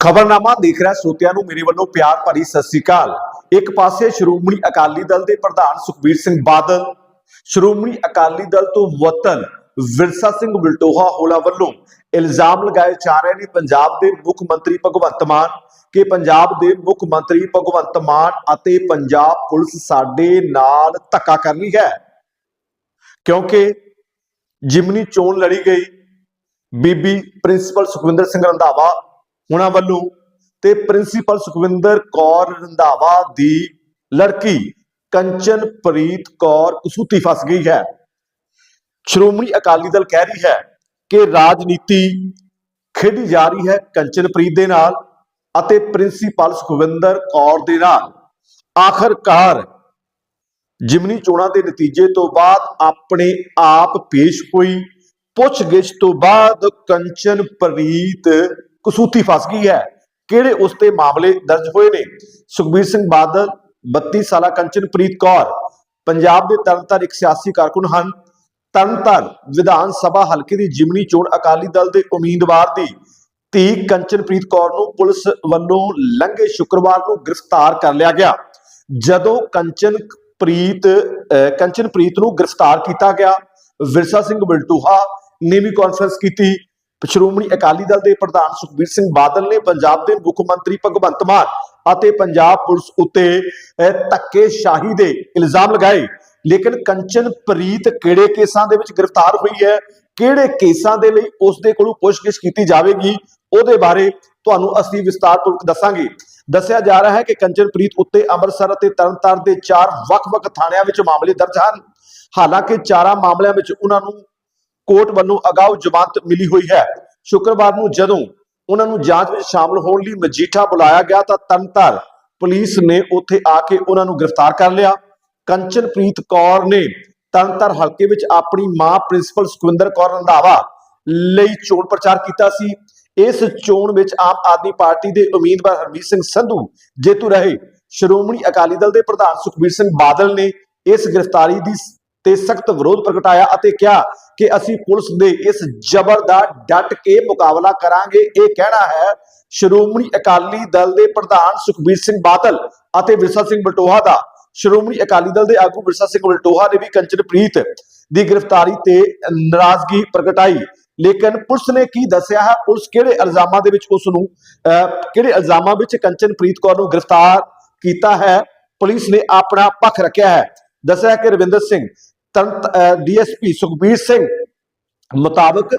ਖਬਰਨਾਮਾ ਦੇਖ ਰਿਹਾ ਸਰੋਤਿਆਂ ਨੂੰ ਮੇਰੇ ਵੱਲੋਂ ਪਿਆਰ ਭਰੀ ਸਤਿ ਸ੍ਰੀ ਅਕਾਲ। ਇੱਕ ਪਾਸੇ ਸ਼੍ਰੋਮਣੀ ਅਕਾਲੀ ਦਲ ਦੇ ਪ੍ਰਧਾਨ ਸੁਖਬੀਰ ਸਿੰਘ ਬਾਦਲ, ਸ਼੍ਰੋਮਣੀ ਅਕਾਲੀ ਦਲ ਤੋਂ ਵਤਨ ਵਿਰਸਾ ਸਿੰਘ ਵਿਲਟੋਹਾ ਹੋਲਾ ਵੱਲੋਂ ਇਲਜ਼ਾਮ ਲਗਾਏ ਜਾ ਰਹੇ ਨੇ। ਪੰਜਾਬ ਦੇ ਮੁੱਖ ਮੰਤਰੀ ਭਗਵੰਤ ਮਾਨ, ਕਿ ਪੰਜਾਬ ਦੇ ਮੁੱਖ ਮੰਤਰੀ ਭਗਵੰਤ ਮਾਨ ਅਤੇ ਪੰਜਾਬ ਪੁਲਿਸ ਸਾਡੇ ਨਾਲ ਧੱਕਾ ਕਰ ਰਹੀ ਹੈ। ਕਿਉਂਕਿ ਜਿਮਨੀ ਚੋਣ ਲੜੀ ਗਈ। ਬੀਬੀ ਪ੍ਰਿੰਸੀਪਲ ਸੁਖਵਿੰਦਰ ਸਿੰਘ ਰੰਧਾਵਾ ਉਹਨਾਂ ਵੱਲੋਂ ਤੇ ਪ੍ਰਿੰਸੀਪਲ ਸੁਖਵਿੰਦਰ ਕੌਰ ਰੰਧਾਵਾ ਦੀ ਲੜਕੀ ਕੰਚਨਪ੍ਰੀਤ ਕੌਰ ਕਸੂਤੀ ਫਸ ਗਈ ਹੈ। ਸ਼੍ਰੋਮਣੀ ਅਕਾਲੀ ਦਲ ਕਹਿ ਰਹੀ ਹੈ ਕਿ ਰਾਜਨੀਤੀ ਖੇਡੀ ਜਾ ਰਹੀ ਹੈ ਕੰਚਨਪ੍ਰੀਤ ਦੇ ਨਾਲ ਅਤੇ ਪ੍ਰਿੰਸੀਪਲ ਸੁਖਵਿੰਦਰ ਕੌਰ ਦੇ ਨਾਲ। ਆਖਰਕਾਰ ਜਿਮਨੀ ਚੋਣਾਂ ਦੇ ਨਤੀਜੇ ਤੋਂ ਬਾਅਦ ਆਪਣੇ ਆਪ ਪੇਸ਼ ਹੋਈ ਪੁੱਛਗਿੱਛ ਤੋਂ ਬਾਅਦ ਕੰਚਨਪ੍ਰੀਤ ਕਸੂਤੀ ਫਸ ਗਈ ਹੈ। ਕਿਹੜੇ ਉਸ ਤੇ ਮਾਮਲੇ ਦਰਜ ਹੋਏ ਨੇ? ਸੁਖਬੀਰ ਸਿੰਘ ਬਾਦਲ 32 ਸਾਲਾ ਕੰਚਨਪ੍ਰੀਤ ਕੌਰ ਪੰਜਾਬ ਦੇ ਤਰਨਤਾਰਨ ਇੱਕ ਸਿਆਸੀ ਕਾਰਕੁਨ ਹਨ। ਤਰਨਤਾਰਨ ਵਿਧਾਨ ਸਭਾ ਹਲਕੇ ਦੀ ਜਿਮਨੀ ਚੋਣ ਅਕਾਲੀ ਦਲ ਦੇ ਉਮੀਦਵਾਰ ਦੀ ਧੀ ਕੰਚਨਪ੍ਰੀਤ ਕੌਰ ਨੂੰ ਪੁਲਿਸ ਵੱਲੋਂ ਲੰਘੇ ਸ਼ੁੱਕਰਵਾਰ ਨੂੰ ਗ੍ਰਿਫਤਾਰ ਕਰ ਲਿਆ ਗਿਆ। ਜਦੋਂ ਕੰਚਨਪ੍ਰੀਤ ਅਹ, ਕੰਚਨਪ੍ਰੀਤ ਨੂੰ ਗ੍ਰਿਫਤਾਰ ਕੀਤਾ ਗਿਆ ਵਿਰਸਾ ਸਿੰਘ ਬਲਟੂਹਾ ਨੇ ਵੀ ਕਾਨਫਰੰਸ ਕੀਤੀ। ਸ਼੍ਰੋਮਣੀ ਅਕਾਲੀ ਦਲ ਦੇ ਪ੍ਰਧਾਨ ਸੁਖਬੀਰ ਸਿੰਘ ਬਾਦਲ ਨੇ ਪੰਜਾਬ ਦੇ ਮੁੱਖ ਮੰਤਰੀ ਭਗਵੰਤ ਮਾਨ ਅਤੇ ਪੰਜਾਬ ਪੁਲਿਸ ਉੱਤੇ ਧੱਕੇਸ਼ਾਹੀ ਦੇ ਇਲਜ਼ਾਮ ਲਗਾਏ। ਲੇਕਿਨ ਕੰਚਨਪ੍ਰੀਤ ਕਿਹੜੇ ਕੇਸਾਂ ਦੇ ਵਿੱਚ ਗ੍ਰਿਫਤਾਰ ਹੋਈ ਹੈ? ਕਿਹੜੇ ਕੇਸਾਂ ਦੇ ਲਈ ਉਸ ਦੇ ਕੋਲੋਂ ਪੁੱਛਗਿੱਛ ਕੀਤੀ ਜਾਵੇਗੀ? ਉਹਦੇ ਬਾਰੇ ਤੁਹਾਨੂੰ ਅਸੀਂ ਵਿਸਤਾਰਪੂਰਵਕ ਦੱਸਾਂਗੇ। ਦੱਸਿਆ ਜਾ ਰਿਹਾ ਹੈ ਕਿ ਕੰਚਨਪ੍ਰੀਤ ਉੱਤੇ ਅੰਮ੍ਰਿਤਸਰ ਅਤੇ ਤਰਨਤਾਰਨ ਦੇ ਚਾਰ ਵੱਖ-ਵੱਖ ਥਾਣਿਆਂ ਵਿੱਚ ਮਾਮਲੇ ਦਰਜ ਹਨ। ਹਾਲਾਂਕਿ ਚਾਰਾਂ ਮਾਮਲਿਆਂ ਵਿੱਚ ਉਹਨਾਂ ਨੂੰ ਕੋਰਟ ਵੱਲੋਂ ਅਗਾਊ ਜ਼ਮਾਨਤ ਮਿਲੀ ਹੋਈ ਹੈ। ਸ਼ੁੱਕਰਵਾਰ ਨੂੰ ਜਦੋਂ ਉਹਨਾਂ ਨੂੰ ਜਾਂਚ ਵਿੱਚ ਸ਼ਾਮਲ ਹੋਣ ਲਈ ਮਜੀਠਾ ਬੁਲਾਇਆ ਗਿਆ ਤਾਂ ਤਰਨਤਾਰਨ ਪੁਲਿਸ ਨੇ ਉੱਥੇ ਆ ਕੇ ਉਹਨਾਂ ਨੂੰ ਗ੍ਰਿਫਤਾਰ ਕਰ ਲਿਆ। ਕੰਚਨਪ੍ਰੀਤ ਕੌਰ ਨੇ ਤਰਨਤਾਰਨ ਹਲਕੇ ਵਿੱਚ ਆਪਣੀ ਮਾਂ ਪ੍ਰਿੰਸੀਪਲ ਸੁਖਵਿੰਦਰ ਕੌਰ ਰੰਧਾਵਾ ਲਈ ਚੋਣ ਪ੍ਰਚਾਰ ਕੀਤਾ ਸੀ। ਇਸ ਚੋਣ ਵਿੱਚ ਆਮ ਆਦਮੀ ਪਾਰਟੀ ਦੇ ਉਮੀਦਵਾਰ ਹਰਮੀਤ ਸਿੰਘ ਸੰਧੂ, ਜੇਤੂ ਰਹੇ ਸ਼੍ਰੋਮਣੀ ਅਕਾਲੀ ਦਲ ਦੇ ਪ੍ਰਧਾਨ ਸੁਖਬੀਰ ਸਿੰਘ ਬਾਦਲ ਨੇ ਇਸ ਗ੍ਰਿਫਤਾਰੀ ਦੀ ਤੇ ਸਖਤ ਵਿਰੋਧ ਪ੍ਰਗਟਾਇਆ ਅਤੇ ਕਿਹਾ ਕਿ ਅਸੀਂ ਪੁਲਿਸ ਦੇ ਇਸ ਜ਼ਬਰ ਦਾ ਡਟ ਕੇ ਮੁਕਾਬਲਾ ਕਰਾਂਗੇ। ਇਹ ਕਹਿਣਾ ਹੈ ਸ਼੍ਰੋਮਣੀ ਅਕਾਲੀ ਦਲ ਦੇ ਪ੍ਰਧਾਨ ਸੁਖਬੀਰ ਸਿੰਘ ਬਾਦਲ ਅਤੇ ਵਿਰਸਾ ਸਿੰਘ ਬਲਟੋਹਾ ਦਾ। ਸ਼੍ਰੋਮਣੀ ਅਕਾਲੀ ਦਲ ਦੇ ਆਗੂ ਵਿਰਸਾ ਸਿੰਘ ਬਲਟੋਹਾ ਨੇ ਵੀ ਕੰਚਨਪ੍ਰੀਤ ਦੀ ਗ੍ਰਿਫਤਾਰੀ ਤੇ ਨਾਰਾਜ਼ਗੀ ਪ੍ਰਗਟਾਈ ਲੇਕਿਨ ਪੁਲਿਸ ਨੇ ਕੀ ਦੱਸਿਆ ਹੈ? ਪੁਲਿਸ ਕਿਹੜੇ ਇਲਜ਼ਾਮਾਂ ਦੇ ਵਿੱਚ ਉਸ ਨੂੰ ਅਹ, ਕਿਹੜੇ ਇਲਜ਼ਾਮਾਂ ਵਿੱਚ ਕੰਚਨਪ੍ਰੀਤ ਕੌਰ ਨੂੰ ਗ੍ਰਿਫਤਾਰ ਕੀਤਾ ਹੈ? ਪੁਲਿਸ ਨੇ ਆਪਣਾ ਪੱਖ ਰੱਖਿਆ ਹੈ। ਦੱਸਿਆ ਹੈ ਕਿ ਰਵਿੰਦਰ ਸਿੰਘ ਡੀਐਸਪੀ ਸੁਖਬੀਰ ਸਿੰਘ ਮੁਤਾਬਕ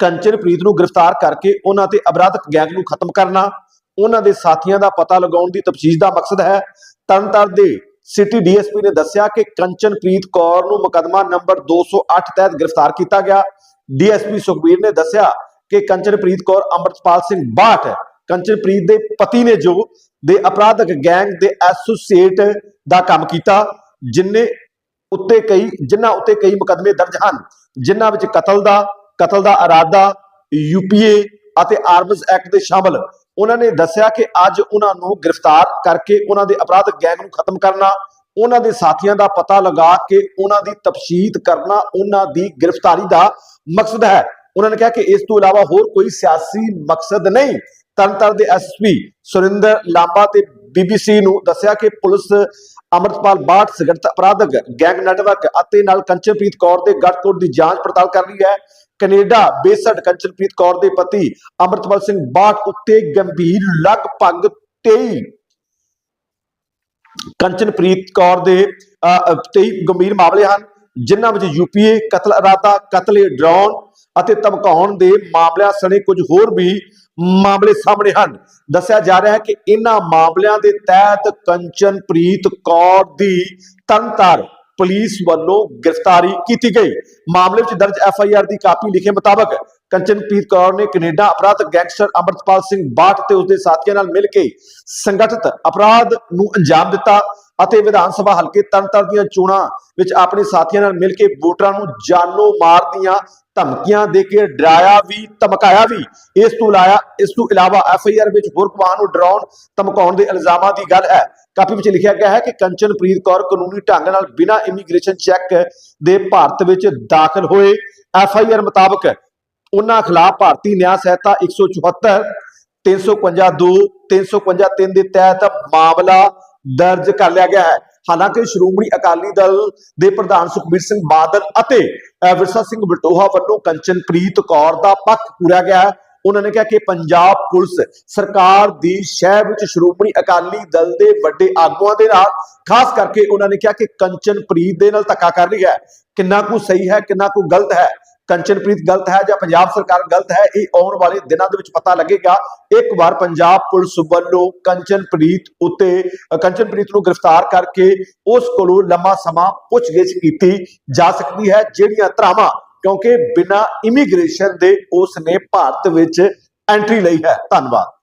ਕੰਚਨਪ੍ਰੀਤ ਨੂੰ ਗ੍ਰਿਫਤਾਰ ਕਰਕੇ ਉਹਨਾਂ ਤੇ ਅਪਰਾਧਕ ਗੈਂਗ ਨੂੰ ਖਤਮ ਕਰਨਾ, ਉਹਨਾਂ ਦੇ ਸਾਥੀਆਂ ਦਾ ਪਤਾ ਲਗਾਉਣ ਦੀ ਤਫਤੀਸ਼ ਦਾ ਮਕਸਦ ਹੈ। ਤਰਨਤਾਰਨ ਦੇ ਸਿਟੀ ਡੀਐਸਪੀ ਨੇ ਦੱਸਿਆ ਕਿ ਕੰਚਨਪ੍ਰੀਤ ਕੌਰ ਨੂੰ ਮੁਕਦਮਾ ਨੰਬਰ 208 ਤਹਿਤ ਗ੍ਰਿਫਤਾਰ ਕੀਤਾ ਗਿਆ। ਡੀਐਸਪੀ ਸੁਖਬੀਰ ਨੇ ਦੱਸਿਆ ਕਿ ਕੰਚਨਪ੍ਰੀਤ ਕੌਰ ਅੰਮ੍ਰਿਤਪਾਲ ਸਿੰਘ ਬਾਠ ਕੰਚਨਪ੍ਰੀਤ ਦੇ ਪਤੀ ਨੇ ਜੋ ਦੇ ਅਪਰਾਧਕ ਗੈਂਗ ਦੇ ਐਸੋਸੀਏਟ ਦਾ ਕੰਮ ਕੀਤਾ ਜਿਨਨੇ ਉੱਤੇ ਕਈ, ਜਿਨ੍ਹਾਂ ਉੱਤੇ ਕਈ ਮੁਕਦਮੇ ਦਰਜ ਹਨ, ਜਿਨ੍ਹਾਂ ਵਿੱਚ ਕਤਲ ਦਾ ਕਤਲ ਦਾ ਇਰਾਦਾ ਯੂਪੀਏ ਅਤੇ ਆਰਮਜ਼ ਐਕਟ ਦੇ ਸ਼ਾਮਲ। ਉਹਨਾਂ ਨੇ ਦੱਸਿਆ ਕਿ ਅੱਜ ਉਹਨਾਂ ਨੂੰ ਗ੍ਰਿਫਤਾਰ ਕਰਕੇ ਉਹਨਾਂ ਦੇ ਅਪਰਾਧਕ ਗੈਂਗ ਨੂੰ ਖਤਮ ਕਰਨਾ, ਉਹਨਾਂ ਦੇ ਸਾਥੀਆਂ ਦਾ ਪਤਾ ਲਗਾ ਕੇ ਉਹਨਾਂ ਦੀ ਤਫਸੀਦ ਕਰਨਾ, ਉਹਨਾਂ ਦੀ ਗ੍ਰਿਫਤਾਰੀ ਦਾ ਮਕਸਦ ਹੈ। ਉਹਨਾਂ ਨੇ ਕਿਹਾ ਕਿ ਇਸ ਤੋਂ ਇਲਾਵਾ ਹੋਰ ਕੋਈ ਸਿਆਸੀ ਮਕਸਦ ਨਹੀਂ। ਤਰਨਤਾਰਨ ਦੇ ਐਸਪੀ ਸੁਰਿੰਦਰ ਲਾਂਬਾ ਤੇ ਬੀਬੀਸੀ ਨੂੰ ਦੱਸਿਆ ਕਿ ਪੁਲਿਸ ਅਮਰਤਪਾਲ ਬਾਠ ਸਿਗਰਟ ਅਪਰਾਧਕ ਗੈਂਗ ਨੈਟਵਰਕ ਅਤੇ ਨਾਲ ਕੰਚਨਪ੍ਰੀਤ ਕੌਰ ਦੇ ਗੱਠਕੋਟ ਦੀ ਜਾਂਚ ਪੜਤਾਲ ਕਰ ਰਹੀ ਹੈ। ਕੈਨੇਡਾ ਬੇਸਡ ਕੰਚਨਪ੍ਰੀਤ ਕੌਰ ਦੇ ਪਤੀ ਅਮਰਤਪਾਲ ਸਿੰਘ ਬਾਠ ਉੱਤੇ ਗੰਭੀਰ ਲਗਭਗ 23 ਕੰਚਨਪ੍ਰੀਤ ਕੌਰ ਦੇ ਅ, ਅ, 23 ਗੰਭੀਰ ਮਾਮਲੇ ਹਨ ਜਿਨ੍ਹਾਂ ਵਿੱਚ ਯੂਪੀਏ ਕਤਲ ਇਰਾਦਾ ਕਤਲ ਡਰਾਉਣ ਅਤੇ ਧਮਕਾਉਣ ਦੇ ਮਾਮਲਿਆਂ ਸਣੇ ਕੁਝ ਹੋਰ ਵੀ ਮਾਮਲੇ ਸਾਹਮਣੇ ਹਨ। ਦੱਸਿਆ ਜਾ ਰਿਹਾ ਹੈ ਕਿ ਇਹਨਾਂ ਮਾਮਲਿਆਂ ਦੇ ਤਹਿਤ ਕੰਚਨਪ੍ਰੀਤ ਕੌਰ ਦੀ ਤਰਨਤਾਰ ਪੁਲਿਸ ਵੱਲੋਂ ਗ੍ਰਿਫਤਾਰੀ ਕੀਤੀ ਗਈ। ਮਾਮਲੇ ਵਿੱਚ ਦਰਜ ਐਫ ਆਈ ਆਰ ਦੀ ਕਾਪੀ ਲਿਖੇ ਮੁਤਾਬਕ ਕੰਚਨਪ੍ਰੀਤ ਕੌਰ ਨੇ ਕੈਨੇਡਾ ਅਪਰਾਧ ਗੈਂਗਸਟਰ ਅਮਰਤਪਾਲ ਸਿੰਘ ਬਾਟ ਤੇ ਉਸਦੇ ਸਾਥੀਆਂ ਨਾਲ ਮਿਲ ਕੇ ਸੰਗਠਿਤ ਅਪਰਾਧ ਨੂੰ ਅੰਜਾਮ ਦਿੱਤਾ ਅਤੇ ਵਿਧਾਨ ਸਭਾ ਹਲਕੇ ਤਰਨਤਾਰਨ ਦੀਆਂ ਚੋਣਾਂ ਵਿੱਚ ਆਪਣੇ ਸਾਥੀਆਂ ਨਾਲ ਮਿਲ ਕੇ ਵੋਟਰਾਂ ਨੂੰ ਜਾਨੋਂ ਮਾਰ ਦੀਆਂ ਧਮਕੀਆਂ ਦੇ ਕੇ ਡਰਾਇਆ ਵੀ, ਧਮਕਾਇਆ ਵੀ। ਇਸ ਤੋਂ ਇਲਾਵਾ ਇਸ ਤੋਂ ਇਲਾਵਾ ਐਫ ਆਈ ਆਰ ਵਿੱਚ ਹੋਰ ਨੂੰ ਡਰਾਉਣ, ਧਮਕਾਉਣ ਦੇ ਇਲਜ਼ਾਮਾਂ ਦੀ ਗੱਲ ਹੈ। ਕਾਪੀ ਵਿੱਚ ਲਿਖਿਆ ਗਿਆ ਹੈ ਕਿ ਕੰਚਨਪ੍ਰੀਤ ਕੌਰ ਕਾਨੂੰਨੀ ਢੰਗ ਨਾਲ ਬਿਨਾਂ ਇਮੀਗ੍ਰੇਸ਼ਨ ਚੈੱਕ ਦੇ ਭਾਰਤ ਵਿੱਚ ਦਾਖਲ ਹੋਏ। ਐਫ ਆਈ ਆਰ ਮੁਤਾਬਕ ਉਹਨਾਂ ਖਿਲਾਫ ਭਾਰਤੀ ਨਿਆਂ ਸਹਾਇਤਾ 174 352 2 352 3 ਦੇ ਤਹਿਤ ਮਾਮਲਾ ਦਰਜ ਕਰ ਲਿਆ ਗਿਆ ਹੈ। ਹਾਲਾਂਕਿ ਸ਼੍ਰੋਮਣੀ ਅਕਾਲੀ ਦਲ ਦੇ ਪ੍ਰਧਾਨ ਸੁਖਬੀਰ ਸਿੰਘ ਬਾਦਲ ਅਤੇ ਵਿਰਸਾ ਸਿੰਘ ਬਟੋਹਾ ਵੱਲੋਂ ਕੰਚਨਪ੍ਰੀਤ ਕੌਰ ਦਾ ਪੱਖ ਪੂਰਿਆ ਗਿਆ ਹੈ। ਉਹਨਾਂ ਨੇ ਕਿਹਾ ਕਿ ਪੰਜਾਬ ਪੁਲਿਸ ਸਰਕਾਰ ਦੀ ਸ਼ਹਿ ਵਿੱਚ ਸ਼੍ਰੋਮਣੀ ਅਕਾਲੀ ਦਲ ਦੇ ਵੱਡੇ ਆਗੂਆਂ ਦੇ ਨਾਲ, ਖਾਸ ਕਰਕੇ ਉਹਨਾਂ ਨੇ ਕਿਹਾ ਕਿ ਕੰਚਨਪ੍ਰੀਤ ਦੇ ਨਾਲ ਧੱਕਾ ਕਰ ਰਹੀ ਹੈ। ਕਿੰਨਾ ਕੁ ਸਹੀ ਹੈ, ਕਿੰਨਾ ਕੁ ਗਲਤ ਹੈ ਕੰਚਨਪ੍ਰੀਤ ਗਲਤ ਹੈ ਜਾਂ ਪੰਜਾਬ ਸਰਕਾਰ ਗਲਤ ਹੈ, ਇਹ ਆਉਣ ਵਾਲੇ ਦਿਨਾਂ ਦੇ ਵਿੱਚ ਪਤਾ ਲੱਗੇਗਾ। ਇੱਕ ਵਾਰ ਪੰਜਾਬ ਪੁਲਿਸ ਵੱਲੋਂ ਕੰਚਨਪ੍ਰੀਤ ਉੱਤੇ ਕੰਚਨਪ੍ਰੀਤ ਨੂੰ ਗ੍ਰਿਫਤਾਰ ਕਰਕੇ ਉਸ ਕੋਲੋਂ ਲੰਮਾ ਸਮਾਂ ਪੁੱਛਗਿੱਛ ਕੀਤੀ ਜਾ ਸਕਦੀ ਹੈ। ਜਿਹੜੀਆਂ ਧਰਾਵਾਂ, ਕਿਉਂਕਿ ਬਿਨਾਂ ਇਮੀਗ੍ਰੇਸ਼ਨ ਦੇ ਉਸ ਨੇ ਭਾਰਤ ਵਿੱਚ ਐਂਟਰੀ ਲਈ ਹੈ। ਧੰਨਵਾਦ।